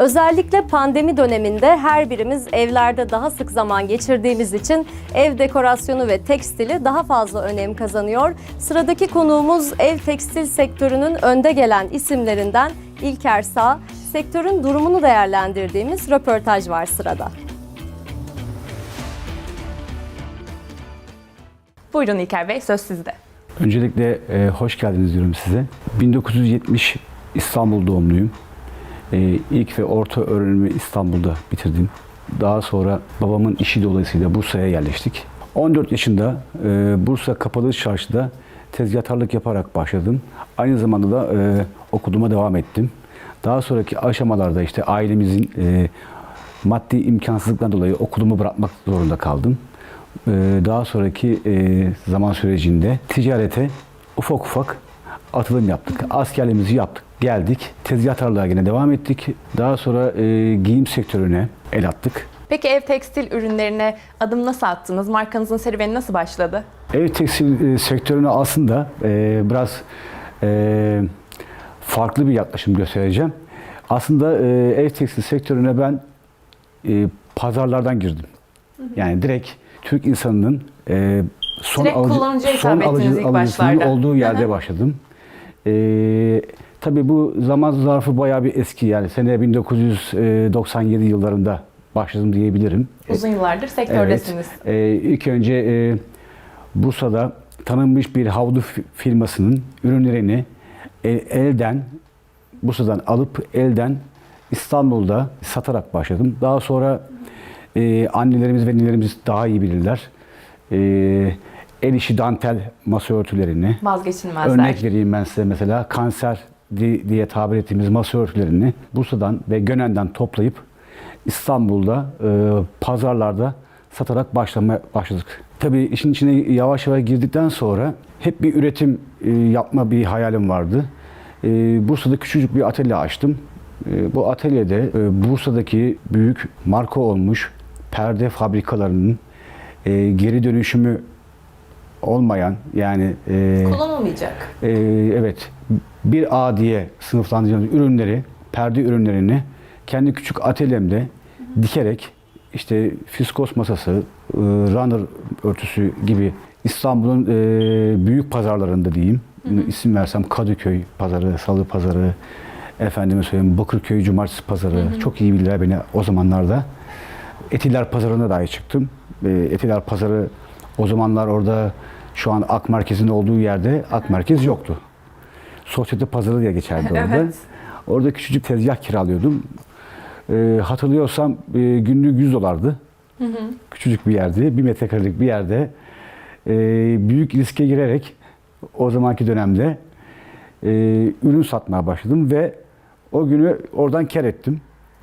Özellikle pandemi döneminde her birimiz evlerde daha sık zaman geçirdiğimiz için ev dekorasyonu ve tekstili daha fazla önem kazanıyor. Sıradaki konuğumuz ev tekstil sektörünün önde gelen isimlerinden İlker Sağ. Sektörün durumunu değerlendirdiğimiz röportaj var sırada. Buyurun İlker Bey, söz sizde. Öncelikle e, hoş geldiniz diyorum size. 1970 İstanbul doğumluyum. E, ilk ve orta öğrenimi İstanbul'da bitirdim. Daha sonra babamın işi dolayısıyla Bursa'ya yerleştik. 14 yaşında e, Bursa Kapalı Çarşı'da tezgahtarlık yaparak başladım. Aynı zamanda da e, okuluma devam ettim. Daha sonraki aşamalarda işte ailemizin e, maddi imkansızlıktan dolayı okulumu bırakmak zorunda kaldım. Ee, Daha sonraki e, zaman sürecinde ticarete ufak ufak atılım yaptık. Askerliğimizi yaptık, geldik. Tezgahtarlığa yine devam ettik. Daha sonra e, giyim sektörüne el attık. Peki ev tekstil ürünlerine adım nasıl attınız? Markanızın serüveni nasıl başladı? Ev tekstil e, sektörüne aslında e, biraz e, farklı bir yaklaşım göstereceğim. Aslında e, ev tekstil sektörüne ben e, pazarlardan girdim. Yani direkt Türk insanının e, son Direkt hitap son ilk alıcısının başlarda. olduğu yerde Hı hı. başladım. E, tabii bu zaman zarfı bayağı bir eski yani sene 1997 yıllarında başladım diyebilirim. Uzun yıllardır sektördesiniz. Evet. Ee, ilk önce e, Bursa'da tanınmış bir havlu fi- firmasının ürünlerini e, elden Bursa'dan alıp elden İstanbul'da satarak başladım. Daha sonra e, annelerimiz ve ninelerimiz daha iyi bilirler. E, el işi dantel masa örtülerini, Vazgeçilmezler. Örnek vereyim ben size mesela kanser diye tabir ettiğimiz masa örtülerini Bursa'dan ve Gönen'den toplayıp İstanbul'da e, pazarlarda satarak başlamaya başladık. Tabii işin içine yavaş yavaş girdikten sonra hep bir üretim e, yapma bir hayalim vardı. E, Bursa'da küçücük bir atölye açtım. E, bu atölyede e, Bursa'daki büyük marka olmuş perde fabrikalarının e, geri dönüşümü olmayan yani e, Kullanılmayacak. ee, evet. Bir A diye sınıflandırdığımız ürünleri, perde ürünlerini kendi küçük atölyemde dikerek işte fiskos masası, e, runner örtüsü gibi İstanbul'un e, büyük pazarlarında diyeyim. isim versem Kadıköy pazarı, Salı pazarı, efendime söyleyeyim Bakırköy Cumartesi pazarı. Çok iyi bilirler beni o zamanlarda. Etiler pazarına dahi çıktım. E, Etiler pazarı o zamanlar orada şu an Ak Merkez'in olduğu yerde Ak Merkez yoktu. Sosyete pazarı diye geçerdi orada. Evet. Orada küçücük tezgah kiralıyordum. E, hatırlıyorsam e, günlük 100 dolardı. Küçücük bir yerde, bir metrekarelik bir yerde e, büyük riske girerek o zamanki dönemde e, ürün satmaya başladım ve o günü oradan kar ettim.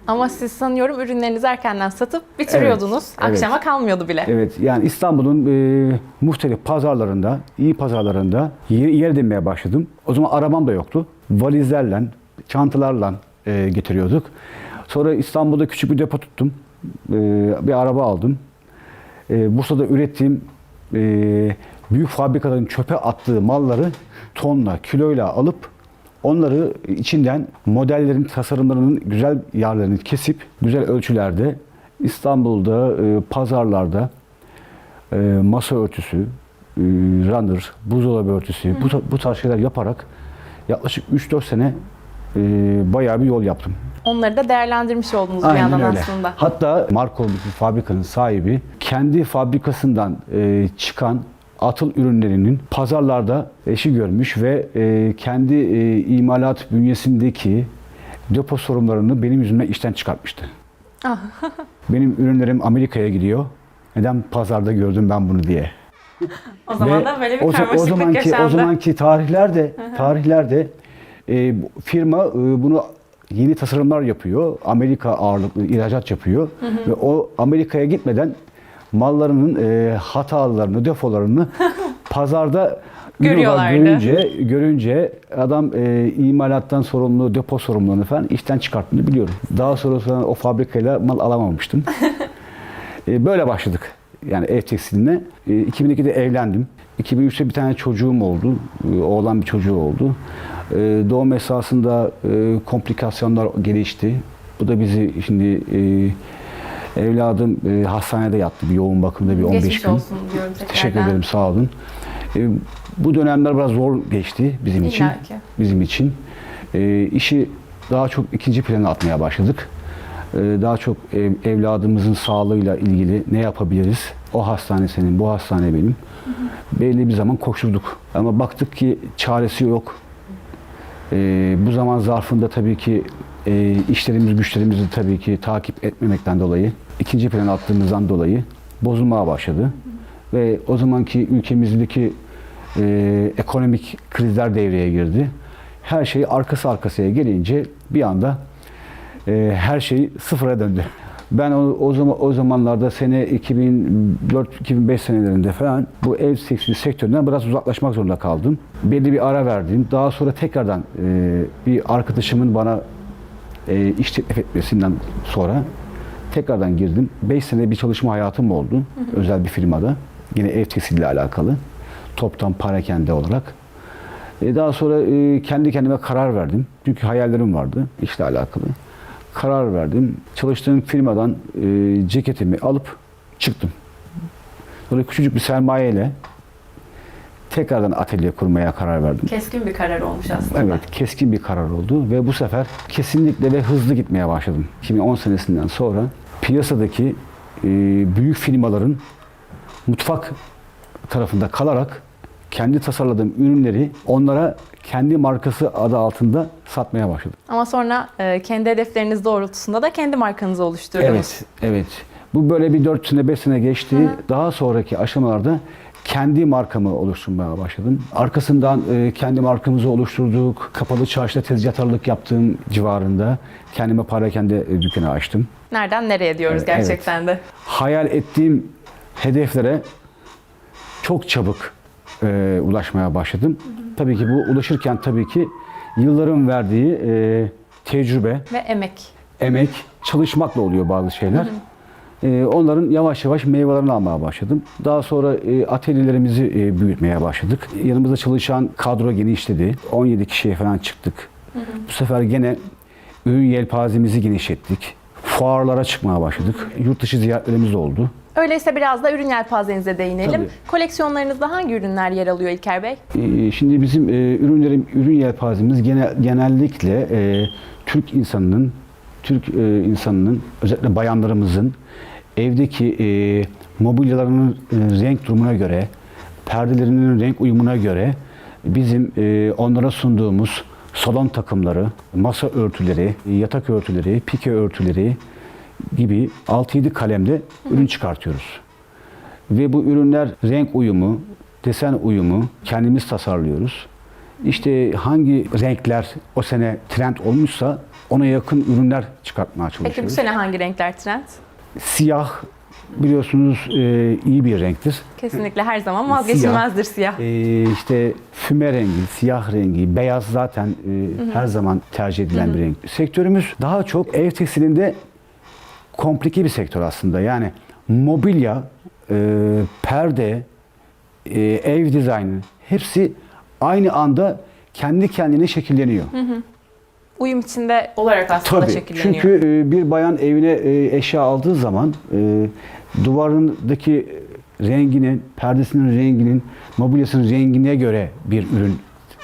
Ama siz sanıyorum ürünlerinizi erkenden satıp bitiriyordunuz. Evet, evet. Akşama kalmıyordu bile. Evet yani İstanbul'un e, muhtelif pazarlarında, iyi pazarlarında yer, yer edinmeye başladım. O zaman arabam da yoktu. Valizlerle, çantalarla e, getiriyorduk. Sonra İstanbul'da küçük bir depo tuttum. E, bir araba aldım. E, Bursa'da ürettiğim e, büyük fabrikaların çöpe attığı malları tonla, kiloyla alıp onları içinden modellerin tasarımlarının güzel yerlerini kesip güzel ölçülerde İstanbul'da e, pazarlarda e, masa örtüsü, e, runner, buzdolabı örtüsü bu, bu tarz şeyler yaparak yaklaşık 3-4 sene e, bayağı bir yol yaptım. Onları da değerlendirmiş oldunuz bir yandan aslında. Hatta Marco bir fabrikanın sahibi kendi fabrikasından e, çıkan atıl ürünlerinin pazarlarda eşi görmüş ve e, kendi e, imalat bünyesindeki depo sorunlarını benim yüzümden işten çıkartmıştı. Ah. benim ürünlerim Amerika'ya gidiyor. Neden pazarda gördüm ben bunu diye. O zaman Ve da böyle bir o, o zamanki yaşandı. o zamanki tarihlerde tarihlerde e, firma e, bunu yeni tasarımlar yapıyor. Amerika ağırlıklı ihracat yapıyor ve o Amerika'ya gitmeden mallarının e, hatalarını, defolarını pazarda Görüyorlardı. görünce görünce adam e, imalattan sorumlu, depo sorumluluğunu falan işten çıkarttığını biliyorum. Daha sonra sonra o fabrikayla mal alamamıştım. E, böyle başladık. Yani ev tekstiline. E, 2002'de evlendim. 2003'te bir tane çocuğum oldu. E, oğlan bir çocuğu oldu. E, doğum esasında e, komplikasyonlar gelişti. Bu da bizi şimdi e, evladım e, hastanede yattı bir yoğun bakımda bir 15 Geçmiş gün. olsun diyorum tekrardan. Teşekkür ederim sağ olun. E, bu dönemler biraz zor geçti bizim için. İlla ki. Bizim için. E, işi daha çok ikinci plana atmaya başladık. E, daha çok ev- evladımızın sağlığıyla ilgili ne yapabiliriz? O hastane senin, bu hastane benim. Belli bir zaman koşturduk. Ama baktık ki çaresi yok. E, bu zaman zarfında tabii ki e, işlerimiz, güçlerimizi tabii ki takip etmemekten dolayı, ikinci plana attığımızdan dolayı bozulmaya başladı. Ve o zamanki ülkemizdeki e, ekonomik krizler devreye girdi. Her şey arkası arkasıya gelince bir anda e, her şey sıfıra döndü. Ben o, o zaman o zamanlarda sene 2004-2005 senelerinde falan bu ev sektöründen biraz uzaklaşmak zorunda kaldım. Belli bir ara verdim. Daha sonra tekrardan e, bir arkadaşımın bana e, iş teklif etmesinden sonra tekrardan girdim. 5 sene bir çalışma hayatım oldu. Özel bir firmada. Yine ev tekstiliyle alakalı. Toptan parakende olarak. E, daha sonra e, kendi kendime karar verdim. Çünkü hayallerim vardı işle alakalı. Karar verdim. Çalıştığım firmadan e, ceketimi alıp çıktım. Sonra küçücük bir sermayeyle tekrardan atölye kurmaya karar verdim. Keskin bir karar olmuş aslında. Evet, keskin bir karar oldu ve bu sefer kesinlikle ve hızlı gitmeye başladım. 2010 senesinden sonra piyasadaki e, büyük firmaların mutfak tarafında kalarak kendi tasarladığım ürünleri onlara kendi markası adı altında satmaya başladım. Ama sonra e, kendi hedefleriniz doğrultusunda da kendi markanızı oluşturdunuz. Evet, evet. Bu böyle bir 4 sene 5 sene geçti. Daha sonraki aşamalarda kendi markamı oluşturmaya başladım. Arkasından e, kendi markamızı oluşturduk. Kapalı çarşıda tezgahtarlık yaptığım civarında kendime parakende e, dükkanı açtım. Nereden nereye diyoruz Evet, gerçekten de. Hayal ettiğim hedeflere çok çabuk e, ulaşmaya başladım. Tabii ki bu ulaşırken tabii ki yılların verdiği e, tecrübe, Ve emek. emek, çalışmakla oluyor bazı şeyler. Ee, onların yavaş yavaş meyvelerini almaya başladım. Daha sonra e, atölyelerimizi e, büyütmeye başladık. Yanımızda çalışan kadro genişledi. 17 kişiye falan çıktık. Bu sefer gene ürün yelpazemizi genişlettik. Fuarlara çıkmaya başladık. Yurt dışı ziyaretlerimiz oldu. Öyleyse biraz da ürün yelpazenize değinelim. Tabii. Koleksiyonlarınızda hangi ürünler yer alıyor İlker Bey? Ee, Şimdi bizim e, ürünlerim, ürün yelpazemiz genel, genellikle e, Türk insanının, Türk e, insanının, özellikle bayanlarımızın evdeki e, mobilyalarının e, renk durumuna göre, perdelerinin renk uyumuna göre bizim e, onlara sunduğumuz salon takımları, masa örtüleri, yatak örtüleri, pike örtüleri gibi 6-7 kalemde ürün çıkartıyoruz. Ve bu ürünler renk uyumu, desen uyumu kendimiz tasarlıyoruz. İşte hangi renkler o sene trend olmuşsa ona yakın ürünler çıkartmaya Peki bu çalışıyoruz. sene hangi renkler trend? Siyah biliyorsunuz e, iyi bir renktir. Kesinlikle her zaman vazgeçilmezdir siyah. E, işte füme rengi, siyah rengi, beyaz zaten e, her zaman tercih edilen bir renk. Sektörümüz daha çok ev tekstilinde komplike bir sektör aslında. Yani mobilya, e, perde, e, ev dizaynı hepsi aynı anda kendi kendine şekilleniyor. Uyum içinde olarak aslında Tabii. şekilleniyor. Çünkü e, bir bayan evine e, eşya aldığı zaman e, duvarındaki renginin, perdesinin renginin, mobilyasının rengine göre bir ürün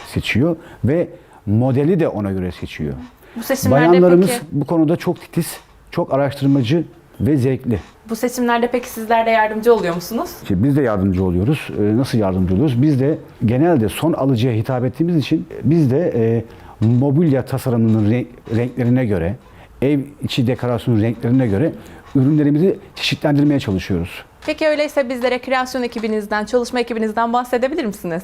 seçiyor ve modeli de ona göre seçiyor. bu seçimlerde Bayanlarımız peki bu konuda çok titiz, çok araştırmacı ve zevkli. bu seçimlerde peki sizler de yardımcı oluyor musunuz? İşte biz de yardımcı oluyoruz. Nasıl yardımcı oluyoruz? Biz de genelde son alıcıya hitap ettiğimiz için biz de mobilya tasarımının renk- renklerine göre, ev içi dekorasyonun renklerine göre ürünlerimizi çeşitlendirmeye çalışıyoruz. Peki öyleyse bizlere kreasyon ekibinizden, çalışma ekibinizden bahsedebilir misiniz?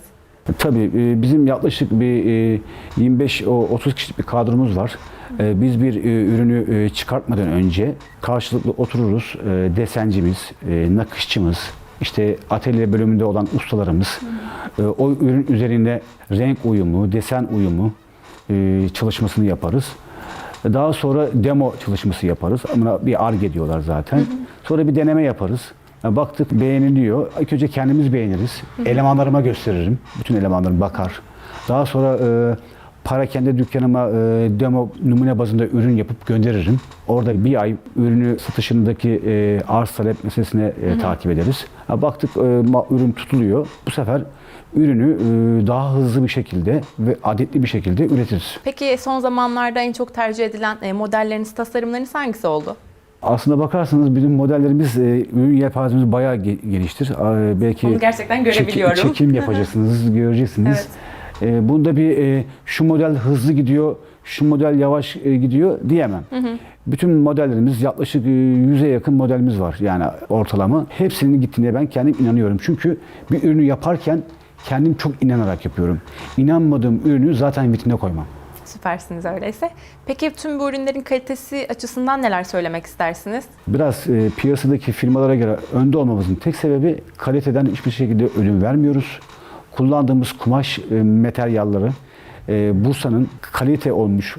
Tabii e, bizim yaklaşık bir e, 25-30 kişilik bir kadromuz var. E, Biz bir e, ürünü e, çıkartmadan önce karşılıklı otururuz. E, Desencimiz, e, nakışçımız, işte atölye bölümünde olan ustalarımız e, o ürün üzerinde renk uyumu, desen uyumu e, çalışmasını yaparız. Daha sonra demo çalışması yaparız. Buna bir arge diyorlar zaten. Sonra bir deneme yaparız. Ya Baktık beğeniliyor. İlk önce kendimiz beğeniriz. Elemanlarıma gösteririm. Bütün elemanlarım bakar. Daha sonra e, para kendi dükkanıma e, demo numune bazında ürün yapıp gönderirim. Orada bir ay ürünü satışındaki e, arz talep meselesine e, takip ederiz. Ha, baktık e, ma- ürün tutuluyor. Bu sefer ürünü e, daha hızlı bir şekilde ve adetli bir şekilde üretiriz. Peki son zamanlarda en çok tercih edilen e, modelleriniz, tasarımlarınız hangisi oldu? Aslında bakarsanız bizim modellerimiz, e, ürün yelpazemiz bayağı ge- geniştir. E, belki Onu gerçekten görebiliyorum. çekim yapacaksınız, göreceksiniz. E, bunda bir şu model hızlı gidiyor, şu model yavaş gidiyor diyemem. Bütün modellerimiz yaklaşık e, 100'e yakın modelimiz var yani ortalama. Hepsinin gittiğine ben kendim inanıyorum. Çünkü bir ürünü yaparken kendim çok inanarak yapıyorum. İnanmadığım ürünü zaten vitrine koymam. Süpersiniz öyleyse. Peki tüm bu ürünlerin kalitesi açısından neler söylemek istersiniz? Biraz e, piyasadaki firmalara göre önde olmamızın tek sebebi kaliteden hiçbir şekilde ödün vermiyoruz. Kullandığımız kumaş e, materyalleri e, Bursa'nın kalite olmuş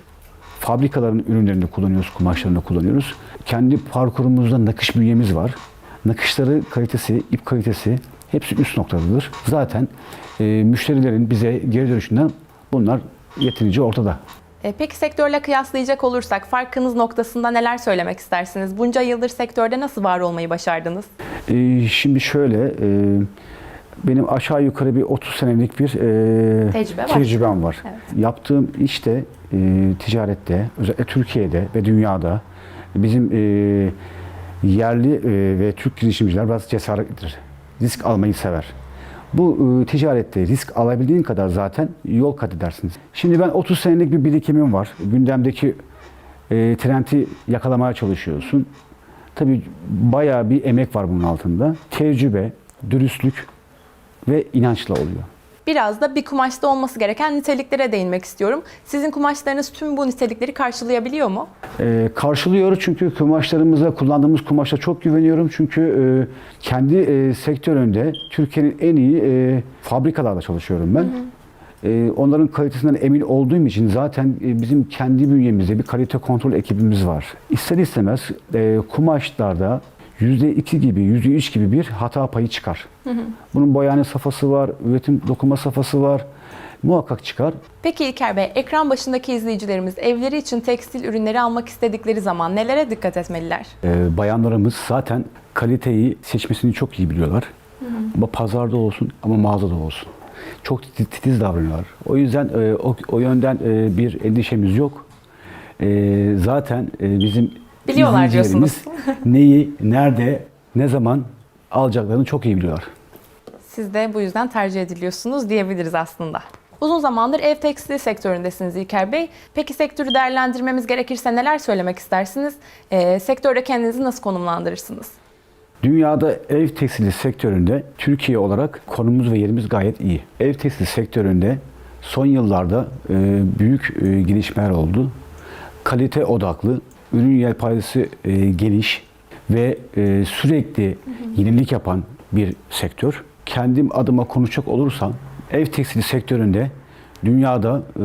fabrikaların ürünlerini kullanıyoruz, kumaşlarını kullanıyoruz. Kendi parkurumuzda nakış bünyemiz var. Nakışları kalitesi, ip kalitesi hepsi üst noktadadır. Zaten e, müşterilerin bize geri dönüşünden bunlar yeterince ortada. E, Peki sektörle kıyaslayacak olursak farkınız noktasında neler söylemek istersiniz? Bunca yıldır sektörde nasıl var olmayı başardınız? Ee, şimdi şöyle, e, benim aşağı yukarı bir 30 senelik bir e, Tecrübe var. tecrübem var. Evet. Yaptığım işte e, ticarette, özellikle Türkiye'de ve dünyada bizim e, yerli e, ve Türk girişimciler biraz cesaretlidir. Risk almayı sever. Bu e, ticarette risk alabildiğin kadar zaten yol kat edersiniz. Şimdi ben 30 senelik bir birikimim var. Gündemdeki e, trendi yakalamaya çalışıyorsun. Tabii bayağı bir emek var bunun altında. Tecrübe, dürüstlük ve inançla oluyor. Biraz da bir kumaşta olması gereken niteliklere değinmek istiyorum. Sizin kumaşlarınız tüm bu nitelikleri karşılayabiliyor mu? Ee, karşılıyor çünkü kumaşlarımıza, kullandığımız kumaşa çok güveniyorum. Çünkü e, kendi e, sektöründe Türkiye'nin en iyi e, fabrikalarda çalışıyorum ben. E, onların kalitesinden emin olduğum için zaten e, bizim kendi bünyemizde bir kalite kontrol ekibimiz var. İster istemez e, kumaşlarda %2 gibi, %3 gibi bir hata payı çıkar. Bunun boyane safhası var, üretim dokuma safhası var. Muhakkak çıkar. Peki İlker Bey, ekran başındaki izleyicilerimiz evleri için tekstil ürünleri almak istedikleri zaman nelere dikkat etmeliler? Ee, bayanlarımız zaten kaliteyi seçmesini çok iyi biliyorlar. Ama pazarda olsun ama mağazada olsun. Çok titiz, titiz davranıyorlar. O yüzden e, o, o yönden e, bir endişemiz yok. E, zaten e, bizim Biliyorlar izleyicilerimiz neyi, nerede, ne zaman alacaklarını çok iyi biliyorlar. Siz de bu yüzden tercih ediliyorsunuz diyebiliriz aslında. Uzun zamandır ev tekstil sektöründesiniz İlker Bey. Peki sektörü değerlendirmemiz gerekirse neler söylemek istersiniz? Ee, sektörde kendinizi nasıl konumlandırırsınız? Dünyada ev tekstili sektöründe Türkiye olarak konumuz ve yerimiz gayet iyi. Ev tekstili sektöründe son yıllarda e, büyük e, gelişmeler oldu. Kalite odaklı, ürün yelpazesi e, geniş ve e, sürekli yenilik yapan bir sektör. Kendim adıma konuşacak olursam ev tekstili sektöründe dünyada e,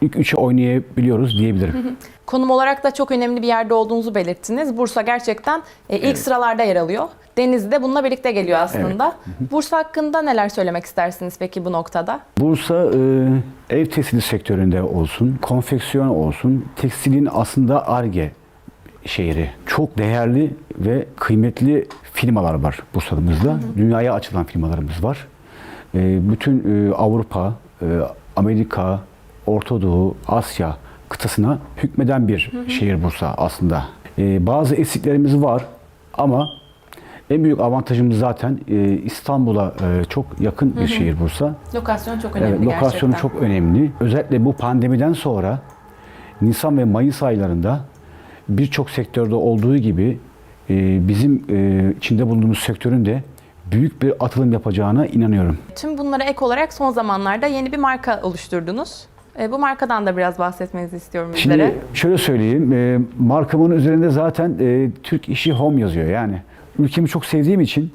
ilk üçe oynayabiliyoruz diyebilirim. Konum olarak da çok önemli bir yerde olduğunuzu belirttiniz. Bursa gerçekten e, ilk sıralarda yer alıyor. Denizli de bununla birlikte geliyor aslında. Bursa hakkında neler söylemek istersiniz peki bu noktada? Bursa e, ev tekstili sektöründe olsun, konfeksiyon olsun, tekstilin aslında ARGE şehri. Çok değerli ve kıymetli firmalar var Bursa'mızda. Dünyaya açılan firmalarımız var. E, bütün e, Avrupa, e, Amerika, Orta Doğu, Asya kıtasına hükmeden bir şehir Bursa aslında. E, bazı eksiklerimiz var ama en büyük avantajımız zaten e, İstanbul'a e, çok yakın bir şehir Bursa. Lokasyon çok önemli Evet, lokasyonu gerçekten. çok önemli. Özellikle bu pandemiden sonra Nisan ve Mayıs aylarında birçok sektörde olduğu gibi e, bizim e, içinde bulunduğumuz sektörün de büyük bir atılım yapacağına inanıyorum. Tüm bunlara ek olarak son zamanlarda yeni bir marka oluşturdunuz. E, bu markadan da biraz bahsetmenizi istiyorum bizlere. Şimdi şöyle söyleyeyim, e, markamın üzerinde zaten e, Türk İşi Home yazıyor. Yani ülkemi çok sevdiğim için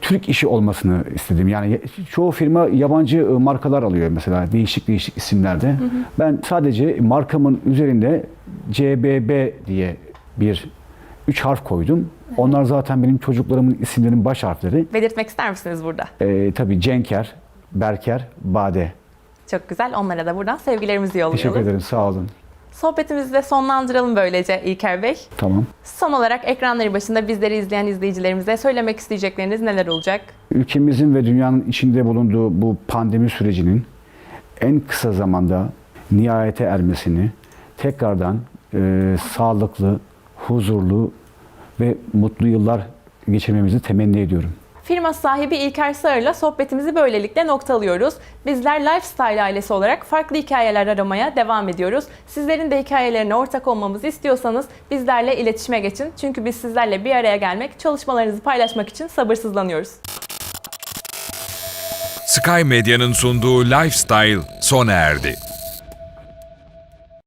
Türk işi olmasını istedim. Yani çoğu firma yabancı e, markalar alıyor mesela değişik değişik isimlerde. Ben sadece markamın üzerinde CBB diye bir üç harf koydum. Onlar zaten benim çocuklarımın isimlerinin baş harfleri. Belirtmek ister misiniz burada? E, tabii Cenker, Berker, Bade. Çok güzel. Onlara da buradan sevgilerimizi yollayalım. Teşekkür ederim. Sağ olun. Sohbetimizi de sonlandıralım böylece İlker Bey. Tamam. Son olarak ekranları başında bizleri izleyen izleyicilerimize söylemek isteyecekleriniz neler olacak? Ülkemizin ve dünyanın içinde bulunduğu bu pandemi sürecinin en kısa zamanda nihayete ermesini, tekrardan e, sağlıklı, huzurlu ve mutlu yıllar geçirmemizi temenni ediyorum. Firma sahibi İlker Sağır'la sohbetimizi böylelikle noktalıyoruz. Bizler Lifestyle ailesi olarak farklı hikayeler aramaya devam ediyoruz. Sizlerin de hikayelerine ortak olmamızı istiyorsanız bizlerle iletişime geçin. Çünkü biz sizlerle bir araya gelmek, çalışmalarınızı paylaşmak için sabırsızlanıyoruz. Sky Medya'nın sunduğu Lifestyle sona erdi.